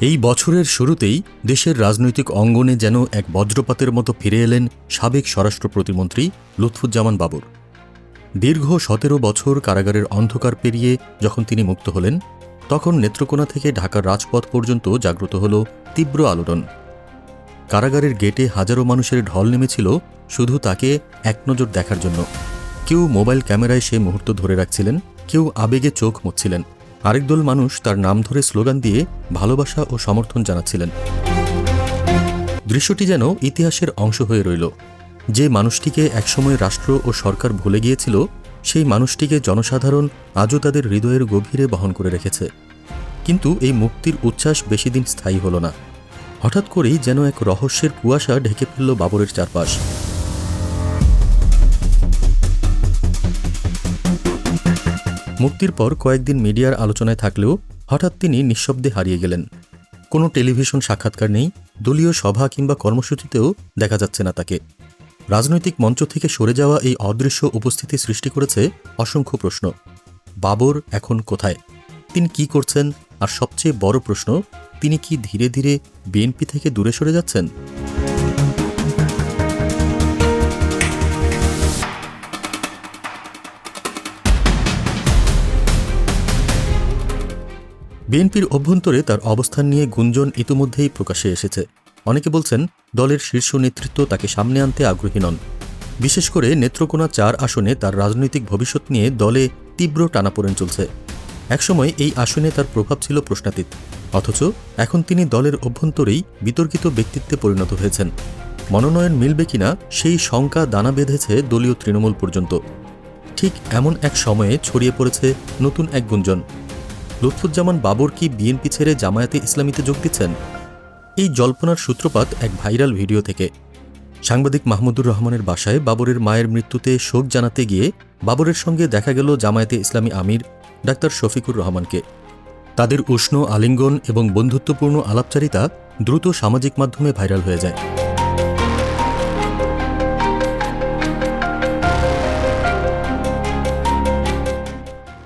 এই বছরের শুরুতেই দেশের রাজনৈতিক অঙ্গনে যেন এক বজ্রপাতের মতো ফিরে এলেন সাবেক স্বরাষ্ট্র প্রতিমন্ত্রী লুৎফুজ্জামান বাবুর। দীর্ঘ সতেরো বছর কারাগারের অন্ধকার পেরিয়ে যখন তিনি মুক্ত হলেন, তখন নেত্রকোনা থেকে ঢাকার রাজপথ পর্যন্ত জাগ্রত হল তীব্র আলোড়ন। কারাগারের গেটে হাজারো মানুষের ঢল নেমেছিল শুধু তাকে এক নজর দেখার জন্য। কেউ মোবাইল ক্যামেরায় সে মুহূর্ত ধরে রাখছিলেন, কেউ আবেগে চোখ মুছছিলেন। আরেক দল মানুষ তার নাম ধরে স্লোগান দিয়ে ভালোবাসা ও সমর্থন জানাচ্ছিলেন। দৃশ্যটি যেন ইতিহাসের অংশ হয়ে রইল। যে মানুষটিকে একসময় রাষ্ট্র ও সরকার ভুলে গিয়েছিল, সেই মানুষটিকে জনসাধারণ আজও তাদের হৃদয়ের গভীরে বহন করে রেখেছে। কিন্তু এই মুক্তির উচ্ছ্বাস বেশি দিন স্থায়ী হল না। হঠাৎ করেই যেন এক রহস্যের কুয়াশা ঢেকে ফেলল বাবরের চারপাশ। মুক্তির পর কয়েকদিন মিডিয়ার আলোচনায় থাকলেও হঠাৎ তিনি নিঃশব্দে হারিয়ে গেলেন। কোনো টেলিভিশন সাক্ষাৎকার নেই, দলীয় সভা কিংবা কর্মসূচিতেও দেখা যাচ্ছে না তাকে। রাজনৈতিক মঞ্চ থেকে সরে যাওয়া এই অদৃশ্য উপস্থিতি সৃষ্টি করেছে অসংখ্য প্রশ্ন। বাবর এখন কোথায়? তিনি কি করছেন? আর সবচেয়ে বড় প্রশ্ন, তিনি কি ধীরে ধীরে বিএনপি থেকে দূরে সরে যাচ্ছেন? বিএনপির অভ্যন্তরে তার অবস্থান নিয়ে গুঞ্জন ইতিমধ্যেই প্রকাশে এসেছে। অনেকে বলছেন, দলের শীর্ষ নেতৃত্ব তাকে সামনে আনতে আগ্রহী নন। বিশেষ করে নেত্রকোনা চার আসনে তার রাজনৈতিক ভবিষ্যৎ নিয়ে দলে তীব্র টানাপোড়েন চলছে। একসময় এই আসনে তার প্রভাব ছিল প্রশ্নাতীত। অথচ এখন তিনি দলের অভ্যন্তরেই বিতর্কিত ব্যক্তিত্বে পরিণত হয়েছেন। মনোনয়ন মিলবে কিনা সেই শঙ্কা দানা বেঁধেছে দলীয় তৃণমূল পর্যন্ত। ঠিক এমন এক সময়ে ছড়িয়ে পড়েছে নতুন এক গুঞ্জন। লুৎফুজ্জামান বাবর কি বিএনপি ছেড়ে জামায়াতে ইসলামীতে যোগ দিচ্ছেন? এই জল্পনার সূত্রপাত এক ভাইরাল ভিডিও থেকে। সাংবাদিক মাহমুদুর রহমানের বাসায় বাবরের মায়ের মৃত্যুতে শোক জানাতে গিয়ে বাবরের সঙ্গে দেখা গেল জামায়াতে ইসলামী আমির ডাক্তার শফিকুর রহমানকে। তাদের উষ্ণ আলিঙ্গন এবং বন্ধুত্বপূর্ণ আলাপচারিতা দ্রুত সামাজিক মাধ্যমে ভাইরাল হয়ে যায়।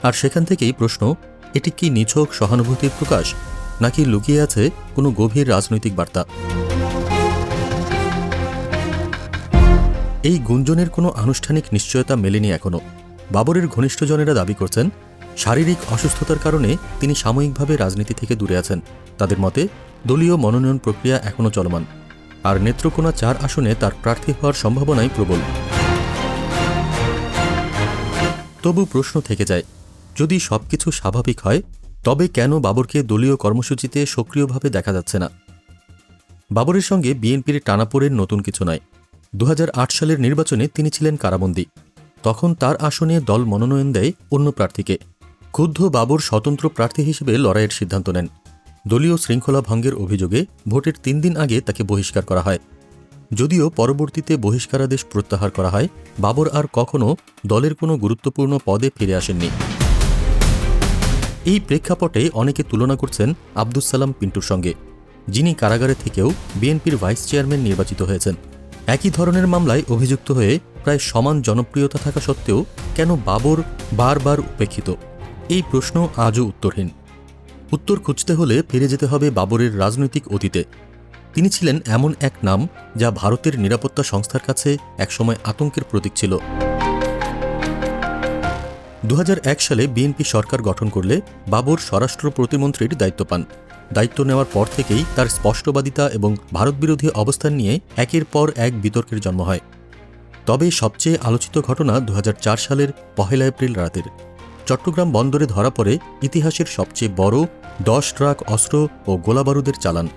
আর সেখান থেকেই প্রশ্ন এটি কি নিছক সহানুভূতির প্রকাশ, নাকি লুকিয়ে আছে কোনো গভীর রাজনৈতিক বার্তা? এই গুঞ্জনের কোনো আনুষ্ঠানিক নিশ্চয়তা মেলেনি এখনও বাবরের ঘনিষ্ঠজনেরা দাবি করছেন, শারীরিক অসুস্থতার কারণে তিনি সাময়িকভাবে রাজনীতি থেকে দূরে আছেন। তাদের মতে, দলীয় মনোনয়ন প্রক্রিয়া এখনও চলমান। আর নেত্রকোনা চার আসনে তার প্রার্থী হওয়ার সম্ভাবনাই প্রবল। তবু প্রশ্ন থেকে যায় যদি সবকিছু স্বাভাবিক হয়, তবে কেন বাবরকে দলীয় কর্মসূচিতে সক্রিয়ভাবে দেখা যাচ্ছে না? বাবরের সঙ্গে বিএনপির টানাপোড়ের নতুন কিছু নয়। দু সালের নির্বাচনে তিনি ছিলেন কারাবন্দী। তখন তার আসনে দল মনোনয়ন দেয় অন্য প্রার্থীকে। ক্ষুব্ধ বাবর স্বতন্ত্র প্রার্থী হিসেবে লড়াইয়ের সিদ্ধান্ত নেন। দলীয় শৃঙ্খলা ভঙ্গের অভিযোগে ভোটের তিন দিন আগে তাকে বহিষ্কার করা হয়। যদিও পরবর্তীতে বহিষ্কারাদেশ প্রত্যাহার করা হয়, বাবর আর কখনও দলের কোনো গুরুত্বপূর্ণ পদে ফিরে আসেননি। এই প্রেক্ষাপটে অনেকে তুলনা করছেন আব্দুস সালাম পিন্টুর সঙ্গে, যিনি কারাগারে থেকেও বিএনপির ভাইস চেয়ারম্যান নির্বাচিত হয়েছেন। একই ধরনের মামলায় অভিযুক্ত হয়ে প্রায় সমান জনপ্রিয়তা থাকা সত্ত্বেও কেন বাবর বারবার উপেক্ষিত? এই প্রশ্ন আজও উত্তরহীন। উত্তর খুঁজতে হলে ফিরে যেতে হবে বাবরের রাজনৈতিক অতীতে। তিনি ছিলেন এমন এক নাম যা ভারতের নিরাপত্তা সংস্থার কাছে একসময় আতঙ্কের প্রতীক ছিল। দু হাজার এক সালে বিএনপি সরকার গঠন করলে বাবর স্বরাষ্ট্র প্রতিমন্ত্রীর দায়িত্ব পান। দায়িত্ব নেওয়ার পর থেকেই তার স্পষ্টবাদিতা এবং ভারতবিরোধী অবস্থান নিয়ে একের পর এক বিতর্কের জন্ম হয়। তবে সবচেয়ে আলোচিত ঘটনা দু হাজার চার সালের পহেলা এপ্রিল রাতের। চট্টগ্রাম বন্দরে ধরা পড়ে ইতিহাসের সবচেয়ে বড় দশ ট্রাক অস্ত্র ও গোলাবারুদের চালান।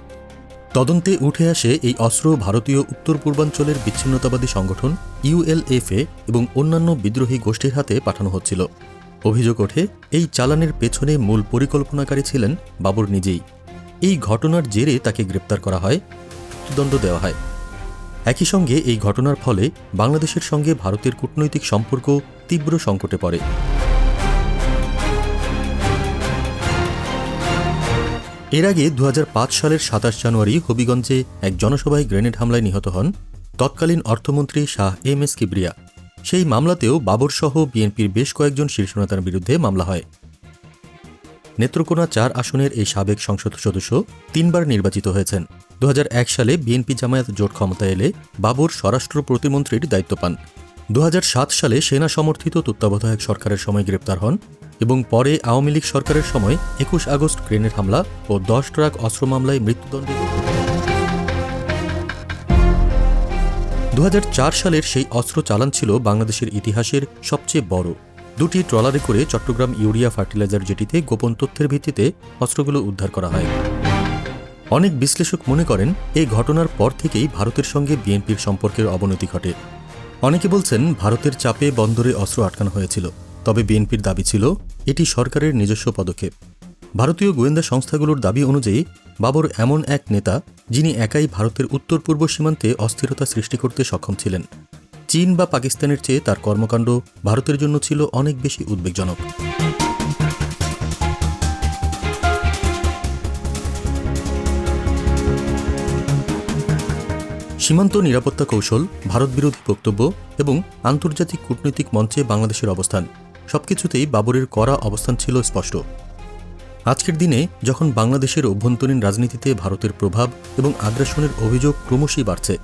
তদন্তে উঠে আসে এই অস্ত্র ভারতীয় উত্তর পূর্বাঞ্চলের বিচ্ছিন্নতাবাদী সংগঠন ইউএলএফএ এবং অন্যান্য বিদ্রোহী গোষ্ঠীর হাতে পাঠানো হচ্ছিল। অভিযোগ ওঠে, এই চালানের পেছনে মূল পরিকল্পনাকারী ছিলেন বাবর নিজেই। এই ঘটনার জেরে তাকে গ্রেপ্তার করা হয় মৃত্যুদণ্ড দেওয়া হয়। একই সঙ্গে এই ঘটনার ফলে বাংলাদেশের সঙ্গে ভারতের কূটনৈতিক সম্পর্ক তীব্র সংকটে পড়ে। এর আগে দু হাজার পাঁচ সালের সাতাশ জানুয়ারি হবিগঞ্জে এক জনসভায় গ্রেনেড হামলায় নিহত হন তৎকালীন অর্থমন্ত্রী শাহ এম এস কিবরিয়া। সেই মামলাতেও বাবরসহ বিএনপির বেশ কয়েকজন শীর্ষ নেতার বিরুদ্ধে মামলা হয়। নেত্রকোনা চার আসনের এই সাবেক সংসদ সদস্য তিনবার নির্বাচিত হয়েছেন। দু হাজার এক সালে বিএনপি জামায়াত জোট ক্ষমতায় এলে বাবর স্বরাষ্ট্র প্রতিমন্ত্রীর দায়িত্ব পান। দু হাজার সাত সালে সেনা সমর্থিত তত্ত্বাবধায়ক সরকারের সময় গ্রেপ্তার হন এবং পরে আওয়ামী লীগ সরকারের সময় একুশ আগস্ট গ্রেনেড হামলা ও দশ ট্রাক অস্ত্র মামলায় মৃত্যুদণ্ডে। দু হাজার চার সালের সেই অস্ত্র চালান ছিল বাংলাদেশের ইতিহাসের সবচেয়ে বড়। দুটি ট্রলারে করে চট্টগ্রাম ইউরিয়া ফার্টিলাইজার জেটিতে গোপন তথ্যের ভিত্তিতে অস্ত্রগুলো উদ্ধার করা হয়। অনেক বিশ্লেষক মনে করেন, এই ঘটনার পর থেকেই ভারতের সঙ্গে বিএনপির সম্পর্কের অবনতি ঘটে। অনেকে বলছেন, ভারতের চাপে বন্দরে অস্ত্র আটকানো হয়েছিল। তবে বিএনপির দাবি ছিল এটি সরকারের নিজস্ব পদক্ষেপ। ভারতীয় গোয়েন্দা সংস্থাগুলোর দাবি অনুযায়ী, বাবর এমন এক নেতা যিনি একাই ভারতের উত্তর পূর্ব সীমান্তে অস্থিরতা সৃষ্টি করতে সক্ষম ছিলেন। চীন বা পাকিস্তানের চেয়ে তার কর্মকাণ্ড ভারতের জন্য ছিল অনেক বেশি উদ্বেগজনক। সীমান্ত নিরাপত্তা কৌশল, ভারত বিরোধী বক্তব্য এবং আন্তর্জাতিক কূটনৈতিক মঞ্চে বাংলাদেশের অবস্থান। সবকিছুতেই বাবরের কড়া অবস্থান ছিল স্পষ্ট। আজকের দিনে যখন বাংলাদেশের অভ্যন্তরীণ রাজনীতিতে ভারতের প্রভাব এবং আগ্রাসনের অভিযোগ ক্রমশই বাড়ছে,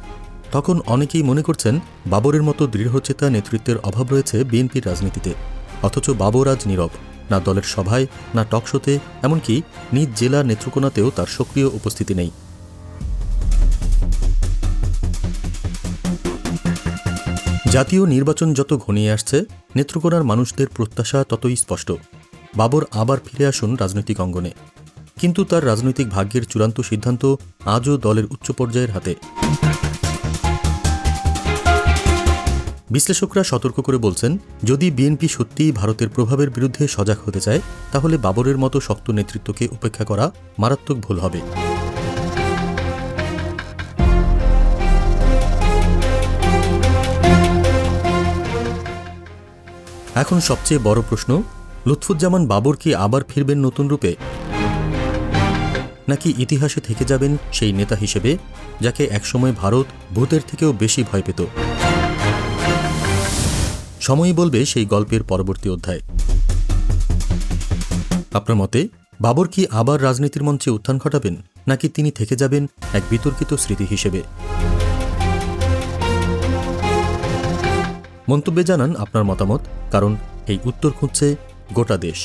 তখন অনেকেই মনে করছেন বাবরের মতো দৃঢ়চেতা নেতৃত্বের অভাব রয়েছে বিএনপির রাজনীতিতে। অথচ বাবর আজ নীরব, না দলের সভায়, না টকশোতে এমনকি নিজ জেলা নেত্রকোনাতেও তার সক্রিয় উপস্থিতি নেই। জাতীয় নির্বাচন যত ঘনিয়ে আসছে, নেত্রকোনার মানুষদের প্রত্যাশা ততই স্পষ্ট। বাবর আবার ফিরে আসুন রাজনৈতিক অঙ্গনে। কিন্তু তার রাজনৈতিক ভাগ্যের চূড়ান্ত সিদ্ধান্ত আজও দলের উচ্চ পর্যায়ের হাতে। বিশ্লেষকরা সতর্ক করে বলছেন, যদি বিএনপি সত্যিই ভারতের প্রভাবের বিরুদ্ধে সজাগ হতে চায়, তাহলে বাবরের মতো শক্ত নেতৃত্বকে উপেক্ষা করা মারাত্মক ভুল হবে। এখন সবচেয়ে বড় প্রশ্ন, লুৎফুজ্জামান বাবর কি আবার ফিরবেন নতুন রূপে? নাকি ইতিহাসে থেকে যাবেন সেই নেতা হিসেবে, যাকে একসময় ভারত ভূতের থেকেও বেশি ভয় পেত? সময়ই বলবে সেই গল্পের পরবর্তী অধ্যায়। আপনার মতে, বাবর কি আবার রাজনীতির মঞ্চে উত্থান ঘটাবেন, নাকি তিনি থেকে যাবেন এক বিতর্কিত স্মৃতি হিসেবে? মন্তব্যে জানান আপনার মতামত কারণ এই উত্তর খুঁজছে গোটা দেশ।